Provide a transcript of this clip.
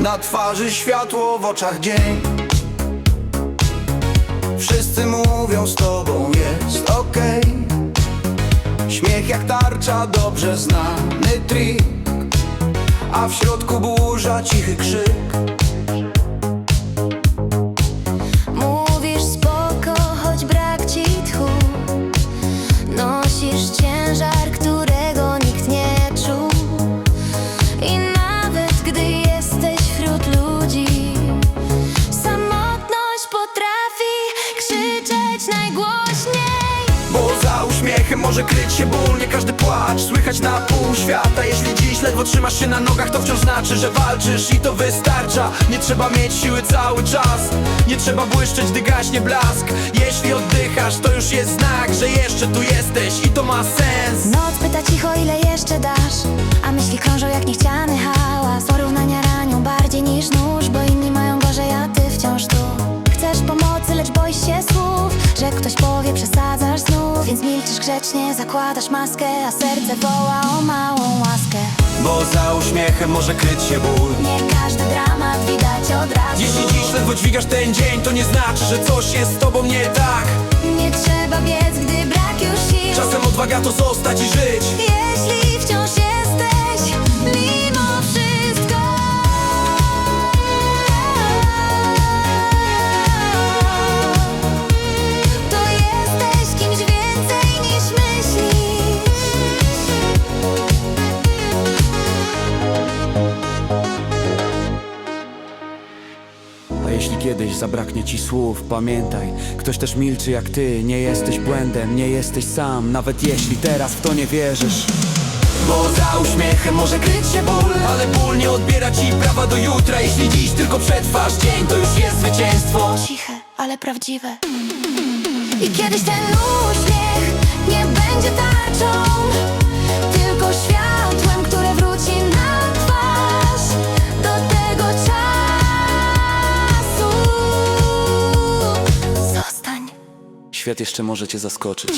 Na twarzy światło, w oczach dzień. Wszyscy mówią z tobą jest okej. Śmiech jak tarcza, dobrze znany trik. A w środku burza, cichy krzyk może kryć się ból Nie każdy płacz. Słychać na pół świata Jeśli dziś ledwo trzymasz się na nogach To wciąż znaczy, że walczysz i to wystarcza. Nie trzeba mieć siły cały czas Nie trzeba błyszczeć, gdy gaśnie blask. Jeśli oddychasz, to już jest znak Że jeszcze tu jesteś i to ma sens. Noc pyta cicho, ile jeszcze dasz? A myśli krążą jak niechciany hałas. Porównania ranią bardziej niż nóż Więc milczysz grzecznie, zakładasz maskę A serce woła o małą łaskę. Bo za uśmiechem może kryć się ból. Nie każdy dramat widać od razu. Jeśli dziś ledwo dźwigasz ten dzień To nie znaczy, że coś jest z tobą nie tak. Nie trzeba biec, gdy brak już sił. Czasem odwaga to zostać i żyć. Jeśli wciąż jeśli kiedyś zabraknie ci słów, pamiętaj. Ktoś też milczy jak ty, nie jesteś błędem, nie jesteś sam Nawet jeśli teraz w to nie wierzysz. Bo za uśmiechem może kryć się ból Ale ból nie odbiera ci prawa do jutra. Jeśli dziś tylko przetrwasz dzień, to już jest zwycięstwo. Ciche, ale prawdziwe. I kiedyś ten uśmiech nie będzie Świat jeszcze może cię zaskoczyć